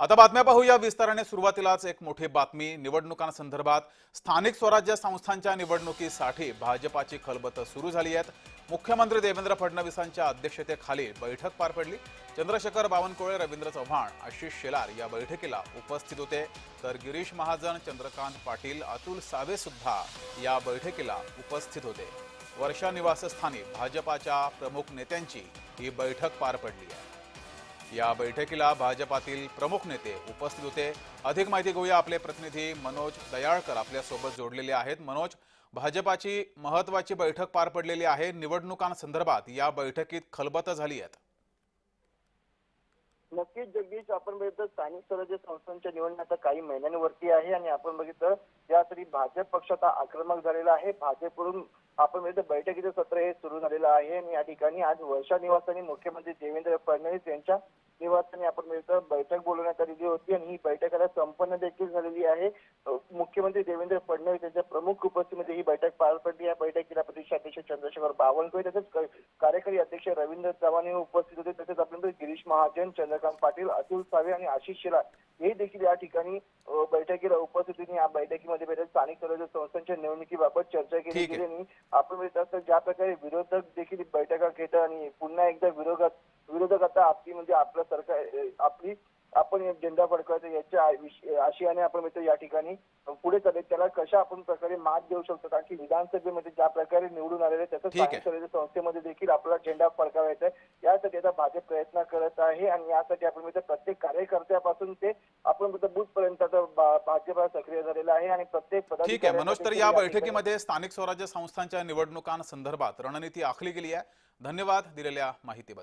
आता बातम्या पाहूया. विस्ताराने सुरुवातीलाच एक मोठी बातमी. निवडणुकांसंदर्भात स्थानिक स्वराज्य संस्थांच्या निवडणुकीसाठी भाजपाची खलबत सुरू झाली आहेत. मुख्यमंत्री देवेंद्र फडणवीसांच्या अध्यक्षतेखाली बैठक पार पडली. चंद्रशेखर बावनकुळे रवींद्र चव्हाण आशिष शेलार या बैठकीला उपस्थित होते. तर गिरीश महाजन चंद्रकांत पाटील अतुल सावे सुद्धा या बैठकीला उपस्थित होते. वर्षा निवासस्थानी भाजपाच्या प्रमुख नेत्यांची ही बैठक पार पडली आहे. या बैठकीला भाजपातील प्रमुख नेते उपस्थित होते. अधिक माहिती घेऊया आपले प्रतिनिधी मनोज दयाळकर आपल्यासोबत जोडलेले आहेत. मनोज भाजपाची महत्वाची बैठक पार पडलेली आहे. निवडणुकांसंदर्भात या बैठकीत खलबत झाली आहेत. नक्कीच जगदीश आपण बघितलं स्थानिक स्वराज्य संस्थांच्या निवडणूक आता काही महिन्यांवरती आहे आणि आपण बघितलं यासाठी भाजप पक्ष आता आक्रमक झालेला आहे. भाजपकडून आपण बघितलं बैठकीचं सत्र हे सुरू झालेलं आहे. आणि या ठिकाणी आज वर्षा निवासस्थानी मुख्यमंत्री देवेंद्र फडणवीस यांच्या निवासस्थानी आपण बघितलं बैठक बोलवण्यात आलेली होती. आणि ही बैठक आता संपन्न देखील झालेली आहे. मुख्यमंत्री देवेंद्र फडणवीस यांच्या प्रमुख उपस्थितीमध्ये ही बैठक पार पडली. या बैठकीला प्रदेशाध्यक्ष चंद्रशेखर बावनकुळे तसेच कार्यकारी अध्यक्ष रवींद्र चव्हाण हे उपस्थित होते. तसेच आपल्याकडे गिरीश महाजन चंद्रकांत पाटील अतुल सावे आणि आशिष शेलार हे देखील या ठिकाणी बैठकीला उपस्थित होते आणि या बैठकीमध्ये स्थानिक स्वराज्य संस्थांच्या निवडणुकीबाबत चर्चा केली. गेली आणि आपण ज्या प्रकारे विरोधक देखील बैठका घेतात आणि पुन्हा एकदा विरोधात विरोधक आता आपली म्हणजे आपलं सरकार आपली आपण झेंडा फडकवायचा याच्या आशयाने आपण म्हणतो या ठिकाणी पुढे चालेल त्याला कशा आपण प्रकारे मात देऊ शकतो कारण की विधानसभेमध्ये ज्या प्रकारे निवडून आलेले स्वराज्य संस्थेमध्ये देखील आपला झेंडा फडकावायचा आहे. यासाठी आता भाजप प्रयत्न करत आहे आणि यासाठी आपण म्हणतो प्रत्येक कार्यकर्त्यापासून ते आपण बूथ पर्यंत आता भा- भाजप सक्रिय झालेला आहे आणि प्रत्येक ठीक आहे. मनोज तर या बैठकीमध्ये स्थानिक स्वराज्य संस्थांच्या निवडणुकांसंदर्भात रणनीती आखली गेली आहे. धन्यवाद दिलेल्या माहितीबद्दल.